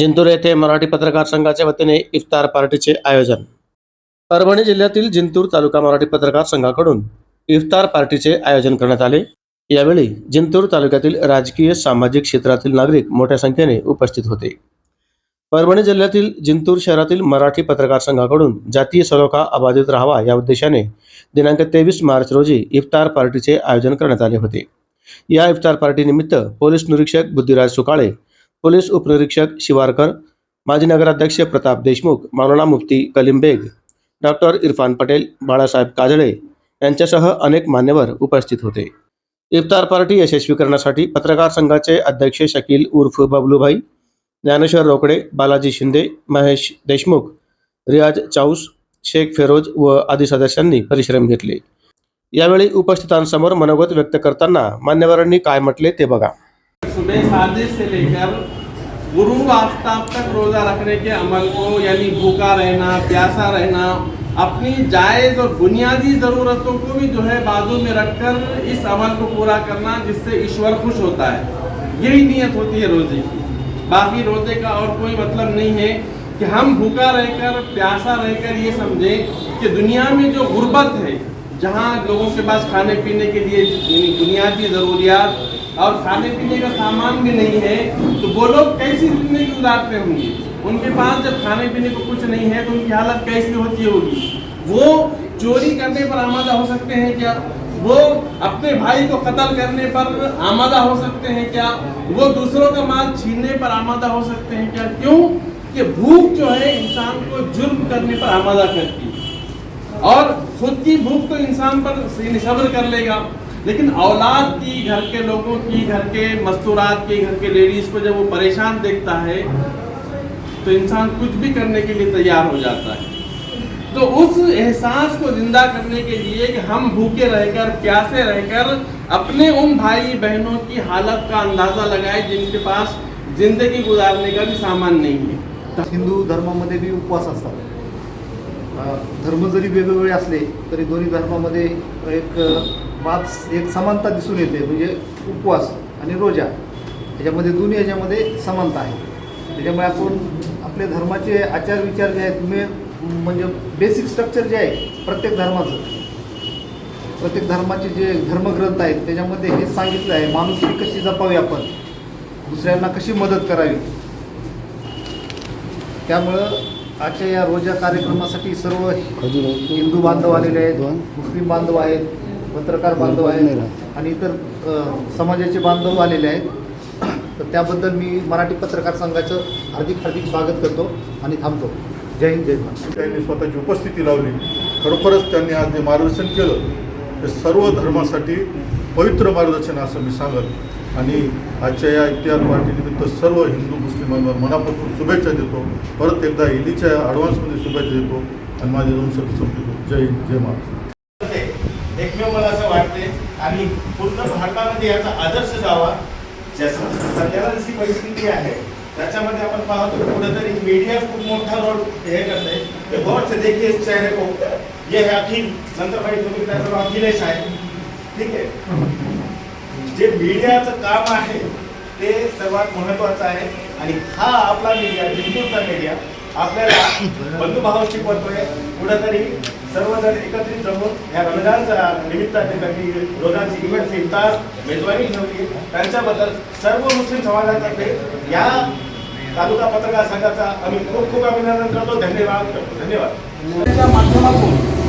जिंतूर येथे मराठी पत्रकार संघाच्या वतीने इफ्तार पार्टीचे आयोजन. परभणी जिल्ह्यातील जिंतूर तालुका मराठी पत्रकार संघाकडून इफ्तार पार्टीचे आयोजन करण्यात आले. यावेळी जिंतूर तालुक्यातील राजकीय सामाजिक क्षेत्रातील नागरिक मोठ्या संख्येने उपस्थित होते. परभणी जिल्ह्यातील जिंतूर शहरातील मराठी पत्रकार संघाकडून जातीय सलोखा अबाधित राहावा या उद्देशाने दिनांक तेवीस मार्च रोजी इफ्तार पार्टीचे आयोजन करण्यात आले होते. या इफ्तार पार्टीनिमित्त पोलीस निरीक्षक बुद्धिराज सुकाळे पोलीस उपनिरीक्षक शिवारकर माजी नगराध्यक्ष प्रताप देशमुख मौलाना मुफ्ती कलीम बेग डॉक्टर इरफान पटेल बाळासाहेब काजळे यांच्यासह अनेक मान्यवर उपस्थित होते. इफ्तार पार्टी यशस्वी करण्यासाठी पत्रकार संघाचे अध्यक्ष शकील उर्फ बबलूभाई ज्ञानेश्वर रोकडे बालाजी शिंदे महेश देशमुख रियाज चाऊस शेख फेरोज व आदी सदस्यांनी परिश्रम घेतले. यावेळी उपस्थितांसमोर मनोगत व्यक्त करताना मान्यवरांनी काय म्हटले ते बघा. सुबह साजिश से लेकर गुरूब आफ्ताब तक रोज़ा रखने के अमल को, यानी भूखा रहना, प्यासा रहना, अपनी जायज़ और बुनियादी ज़रूरतों को भी जो है बाजू में रखकर इस अमल को पूरा करना जिससे ईश्वर खुश होता है। यही नीयत होती है रोज़े की। बाकी रोज़े का और कोई मतलब नहीं है कि हम भूखा रहकर, प्यासा रहकर ये समझें कि दुनिया में जो गुर्बत है, जहाँ लोगों के पास खाने पीने के लिए बुनियादी ज़रूरियात और खाने पीने का सामान भी नहीं है तो वो लोग कैसी ज़िंदगी गुजारते होंगे? उनके पास जब खाने पीने को कुछ नहीं है तो उनकी हालत कैसी होती होगी? वो चोरी करने पर आमादा हो सकते हैं क्या? वो अपने भाई को कत्ल करने पर आमादा हो सकते हैं क्या? वो दूसरों का माल छीनने पर आमादा हो सकते हैं क्या? क्यों? कि भूख जो है, इंसान को जुर्म करने पर आमादा करती है। और खुद की भूख तो इंसान पर सब्र कर लेगा। लेकिन औलाद की घर के लोगों की घर के मस्तूरात की घर के लेडीज़ को जब वो परेशान देखता है तो इंसान कुछ भी करने के लिए तैयार हो जाता है। तो उस एहसास को ज़िंदा करने के लिए कि हम भूखे रहकर प्यासे रहकर अपने उन भाई बहनों की हालत का अंदाज़ा लगाए जिनके पास ज़िंदगी गुजारने का भी सामान नहीं है। हिंदू धर्मामध्ये बी उपवास अ, धर्म जरी वेगवेगळे असले तरी दोन्ही धर्मामध्ये एक अ, एक समानता दिसून येते म्हणजे उपवास आणि रोजा. ह्याच्यामध्ये दोन्ही ह्याच्यामध्ये समानता आहे. त्याच्यामुळे आपण आपल्या धर्माचे आचार विचार जे आहेत मे म्हणजे बेसिक स्ट्रक्चर जे आहे प्रत्येक धर्माचं. प्रत्येक धर्माचे जे धर्मग्रंथ आहेत त्याच्यामध्ये हे सांगितलं आहे माणुसकी कशी जपावी आपण? दुसऱ्यांना कशी मदत करावी? त्यामुळं आजच्या या रोजा कार्यक्रमासाठी सर्व हिंदू बांधव आलेले आहेत मुस्लिम बांधव आहेत पत्रकार बांधव आहेत आणि इतर समाजाचे बांधव आलेले आहेत. तर त्याबद्दल मी मराठी पत्रकार संघाचं हार्दिक हार्दिक स्वागत करतो आणि थांबतो. जय हिंद जय महाराष्ट्र. त्यांनी स्वतःची उपस्थिती लावली. खरोखरच त्यांनी आज जे मार्गदर्शन केलं ते सर्व धर्मासाठी पवित्र मार्गदर्शन असं मी सांगत आणि आजच्या या इतिहास पार्टीनिमित्त सर्व हिंदू मुस्लिमांवर मनापासून शुभेच्छा देतो. परत एकदा ईदीच्या ॲडव्हान्समध्ये शुभेच्छा देतो आणि माझे दोन शब्द संपतो जय हिंद जय महाराष्ट्र एकमेव मला असं वाटते आणि पूर्ण भारतामध्ये याचा आदर्श जावा ज्याचा सध्याला जशी परिस्थिती आहे त्याच्यामध्ये आपण पाहतो कुठेतरी मीडिया खूप मोठा रोल हे करते बहुत से देखिए इस चेहरे को ये है अखिल नंतर भाई तुम्ही त्याचं अखिलेश आहे. ठीक आहे? जे मीडियाचं काम आहे ते सर्वात महत्वाचं आहे. आणि हा आपला मीडिया हिंदूचा मीडिया आपल्याला बंधुभाव शिकवतोय कुठेतरी सर्वजण एकत्रित जमून या रमजानच्या निमित्ताने त्यांनी रोजांची इव्हेंटची इफ्तार मेजवानी ठेवली. त्यांच्याबद्दल सर्व मुस्लिम समाजातर्फे या तालुका पत्रकार संघाचा आम्ही खूप खूप अभिनंदन करतो. धन्यवाद. करतो धन्यवाद माध्यमातून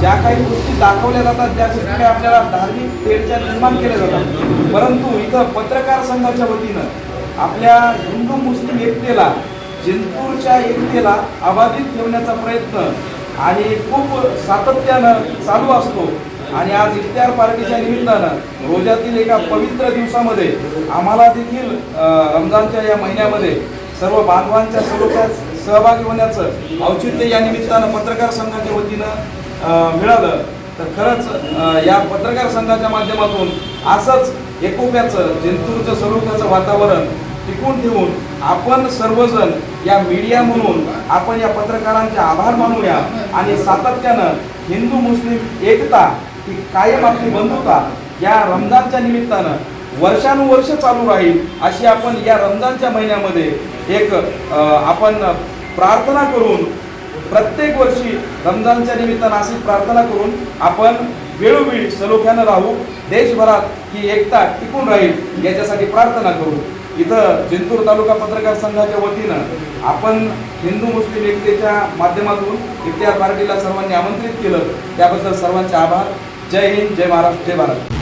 ज्या काही गोष्टी दाखवल्या जातात ज्या गोष्टी आपल्याला धार्मिक तेढच्या निर्माण केल्या जातात. परंतु इथं पत्रकार संघाच्या वतीनं आपल्या हिंदू मुस्लिम एकतेला जिंतूरच्या एकतेला अबाधित ठेवण्याचा प्रयत्न आणि खूप सातत्यानं चालू असतो. आणि आज इफ्तार पार्टीच्या निमित्तानं रोजातील एका पवित्र दिवसामध्ये आम्हाला देखील रमजानच्या या महिन्यामध्ये सर्व बांधवांच्या स्वरूपात सहभागी होण्याचं औचित्य या निमित्तानं पत्रकार संघाच्या वतीनं मिळालं. तर खरंच या पत्रकार संघाच्या माध्यमातून असंच एकोप्याचं जंतूरचं स्वरूपाचं वातावरण टिकून ठेवून आपण सर्वजण या मीडिया म्हणून आपण या पत्रकारांचे आभार मानूया आणि सातत्यानं हिंदू मुस्लिम एकता ही कायम आपली बंधुता या रमजानच्या निमित्तानं वर्षानुवर्ष चालू राहील अशी आपण या रमजानच्या महिन्यामध्ये एक आपण प्रार्थना करून प्रत्येक वर्षी रमजानच्या निमित्तानं अशी प्रार्थना करून आपण वेळोवेळी सलोख्यानं राहू देशभरात ही एकता टिकून राहील याच्यासाठी प्रार्थना करू. इथं जिंतूर तालुका पत्रकार संघाच्या वतीनं आपण हिंदू मुस्लिम एकतेच्या माध्यमातून इफ्तियार पार्टीला सर्वांनी आमंत्रित केलं. त्याबद्दल सर्वांचे आभार. जय हिंद जय महाराष्ट्र जय भारत.